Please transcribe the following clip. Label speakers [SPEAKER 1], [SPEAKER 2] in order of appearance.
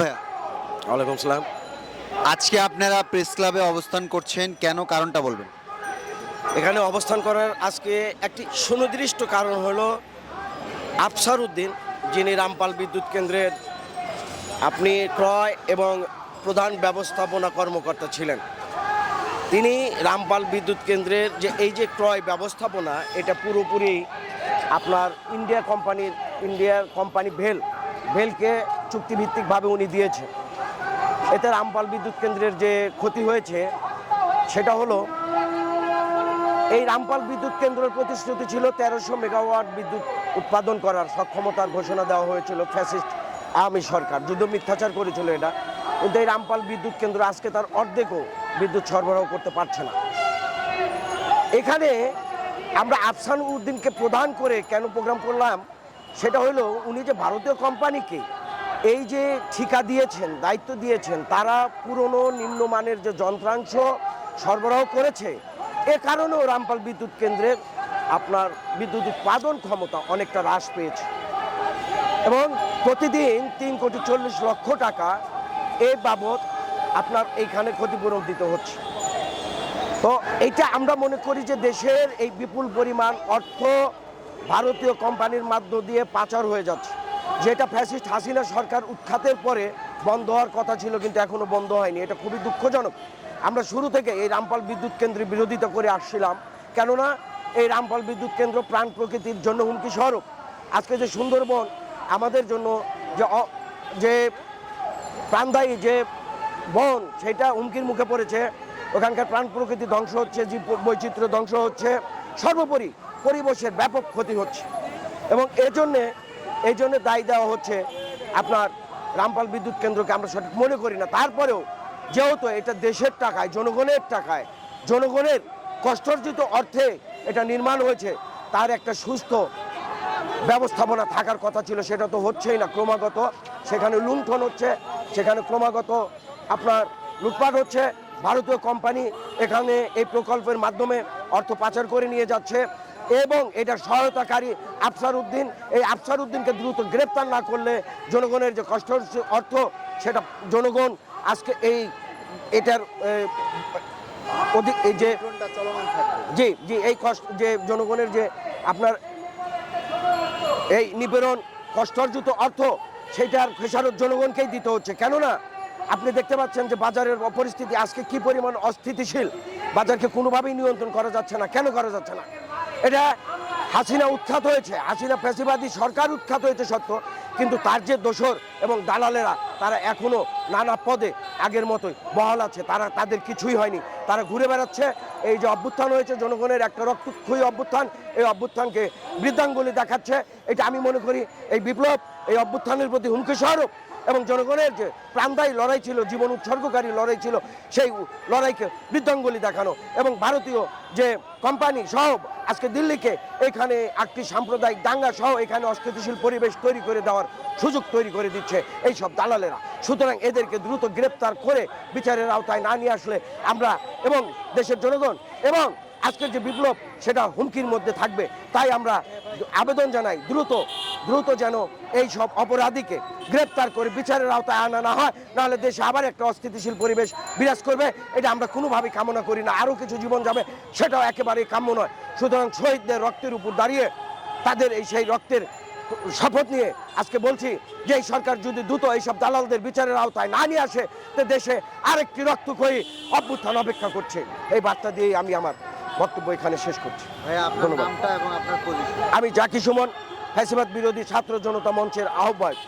[SPEAKER 1] ভাইয়া।
[SPEAKER 2] ওয়ালাইকুম সালাম।
[SPEAKER 1] আজকে আপনারা প্রেস ক্লাবে অবস্থান করছেন কেন? কারণটা বলবেন।
[SPEAKER 2] এখানে অবস্থান করার আজকে একটি সুনির্দিষ্ট কারণ হলো আফসার উদ্দিন যিনি রামপাল বিদ্যুৎ কেন্দ্রের আপনি ক্রয় এবং প্রধান ব্যবস্থাপনা কর্মকর্তা ছিলেন। তিনি রামপাল বিদ্যুৎ কেন্দ্রের যে এই যে ক্রয় ব্যবস্থাপনা এটা পুরোপুরি আপনার ইন্ডিয়া কোম্পানির ইন্ডিয়ার কোম্পানি ভেল ভেলকে চুক্তিভিত্তিকভাবে উনি দিয়েছে। এতে রামপাল বিদ্যুৎ কেন্দ্রের যে ক্ষতি হয়েছে, সেটা হলো, এই রামপাল বিদ্যুৎ কেন্দ্রের প্রতিশ্রুতি ছিল তেরোশো মেগাওয়াট বিদ্যুৎ উৎপাদন করার সক্ষমতার ঘোষণা দেওয়া হয়েছিল ফ্যাসিস্ট আওয়ামী সরকার। যুদ্ধ মিথ্যাচার করেছিল এটা, কিন্তু এই রামপাল বিদ্যুৎ কেন্দ্র আজকে তার অর্ধেকও বিদ্যুৎ সরবরাহ করতে পারছে না। এখানে আমরা আফসান উদ্দিনকে প্রদান করে কেন প্রোগ্রাম করলাম, সেটা হলো উনি যে ভারতীয় কোম্পানিকে এই যে ঠিকা দিয়েছেন, দায়িত্ব দিয়েছেন, তারা পুরনো নিম্নমানের যে যন্ত্রাংশ সরবরাহ করেছে এ কারণেও রামপাল বিদ্যুৎ কেন্দ্রের আপনার বিদ্যুৎ উৎপাদন ক্ষমতা অনেকটা হ্রাস পেয়েছে। এবং প্রতিদিন তিন কোটি চল্লিশ লক্ষ টাকা এ বাবদ আপনার এইখানে ক্ষতিপূরণ দিতে হচ্ছে। তো এইটা আমরা মনে করি যে দেশের এই বিপুল পরিমাণ অর্থ ভারতীয় কোম্পানির মাধ্য দিয়ে পাচার হয়ে যাচ্ছে। যেটা ফ্যাসিস্ট হাসিনা সরকার উৎখাতের পরে বন্ধ হওয়ার কথা ছিল, কিন্তু এখনও বন্ধ হয়নি। এটা খুবই দুঃখজনক। আমরা শুরু থেকে এই রামপাল বিদ্যুৎ কেন্দ্রের বিরোধিতা করে আসছিলাম। কেননা এই রামপাল বিদ্যুৎ কেন্দ্র প্রাণ প্রকৃতির জন্য হুমকি স্বরূপ। আজকে যে সুন্দরবন, আমাদের জন্য যে যে প্রাণদায়ী যে বন, সেটা হুমকির মুখে পড়েছে। ওখানকার প্রাণ প্রকৃতি ধ্বংস হচ্ছে, জীব বৈচিত্র্য ধ্বংস হচ্ছে। সর্বোপরি পরিবেশের ব্যাপক ক্ষতি হচ্ছে। এবং এজন্যে এই জন্য দায়ী দেওয়া হচ্ছে আপনার রামপাল বিদ্যুৎ কেন্দ্রকে আমরা সঠিক মনে করি না। তারপরেও যেহেতু এটা দেশের টাকায়, জনগণের টাকায়, জনগণের কষ্টার্জিত অর্থে এটা নির্মাণ হয়েছে, তার একটা সুস্থ ব্যবস্থাপনা থাকার কথা ছিল, সেটা তো হচ্ছেই না। ক্রমাগত সেখানে লুণ্ঠন হচ্ছে, সেখানে ক্রমাগত আপনার লুটপাট হচ্ছে। ভারতীয় কোম্পানি এখানে এই প্রকল্পের মাধ্যমে অর্থ পাচার করে নিয়ে যাচ্ছে। এবং এটা সহায়তাকারী আফসার উদ্দিন এই আফসার উদ্দিনকে দ্রুত গ্রেপ্তার না করলে জনগণের যে কষ্ট অর্থ সেটা জনগণ আজকে এই এটার অধিক এই যে জি জি এই কষ্ট যে জনগণের যে আপনার এই নিপীড়ন কষ্টার্জিত অর্থ সেটার খেসারত জনগণকেই দিতে হচ্ছে। কেননা আপনি দেখতে পাচ্ছেন যে বাজারের পরিস্থিতি আজকে কি পরিমাণ অস্থিতিশীল। বাজারকে কোনোভাবেই নিয়ন্ত্রণ করা যাচ্ছে না। কেন করা যাচ্ছে না? এটা হাসিনা উৎখাত হয়েছে, হাসিনা ফ্যাসিবাদী সরকার উৎখাত হয়েছে সত্য, কিন্তু তার যে দোসর এবং দালালেরা, তারা এখনও নানা পদে আগের মতোই বহাল আছে, তারা তাদের কিছুই হয়নি। তারা ঘুরে বেড়াচ্ছে, এই যে অভ্যুত্থান হয়েছে, জনগণের একটা রক্তক্ষয়ী অভ্যুত্থান, এই অভ্যুত্থানকে বৃদ্ধাঙ্গুলি দেখাচ্ছে। এটা আমি মনে করি, এই বিপ্লব, এই অভ্যুত্থানের প্রতি হুমকি স্বরূপ এবং জনগণের যে প্রাণদায়ী লড়াই ছিল, জীবন উৎসর্গকারী লড়াই ছিল, সেই লড়াইকে বৃদ্ধাঙ্গুলি দেখানো এবং ভারতীয় যে কোম্পানি সহ আজকে দিল্লিকে এখানে একটি সাম্প্রদায়িক দাঙ্গা সহ এখানে অস্থিতিশীল পরিবেশ তৈরি করে দেওয়ার সুযোগ তৈরি করে দিচ্ছে এই সব দালালেরা। সুতরাং এদেরকে দ্রুত গ্রেপ্তার করে বিচারের আওতায় না নিয়ে আসলে আমরা এবং দেশের জনগণ এবং আজকের যে বিপ্লব, সেটা হুমকির মধ্যে থাকবে। তাই আমরা আবেদন জানাই, দ্রুত দ্রুত যেন এই সব অপরাধীকে গ্রেপ্তার করে বিচারের আওতায় আনা না হয়, নাহলে দেশে আবার একটা অস্থিতিশীল পরিবেশ বিরাজ করবে। এটা আমরা কোনোভাবেই কামনা করি না, আরও কিছু জীবন যাবে, সেটাও একেবারেই কাম্য নয়। সুতরাং শহীদদের রক্তের উপর দাঁড়িয়ে তাদের এই সেই রক্তের শপথ নিয়ে আজকে বলছি যে এই সরকার যদি দ্রুত এইসব দালালদের বিচারের আওতায় না নিয়ে আসে, তো দেশে আরেকটি রক্তক্ষয়ী অভ্যুত্থান অপেক্ষা করছে। এই বার্তা দিয়েই আমি আমার বক্তব্য এখানে শেষ করছি।
[SPEAKER 1] ভাইয়া আপনার
[SPEAKER 2] ধন্যবাদ।
[SPEAKER 1] নামটা এবং
[SPEAKER 2] আমি জাকি সুমন ফ্যাসিবাদ বিরোধী ছাত্র জনতা মঞ্চের আহ্বায়ক।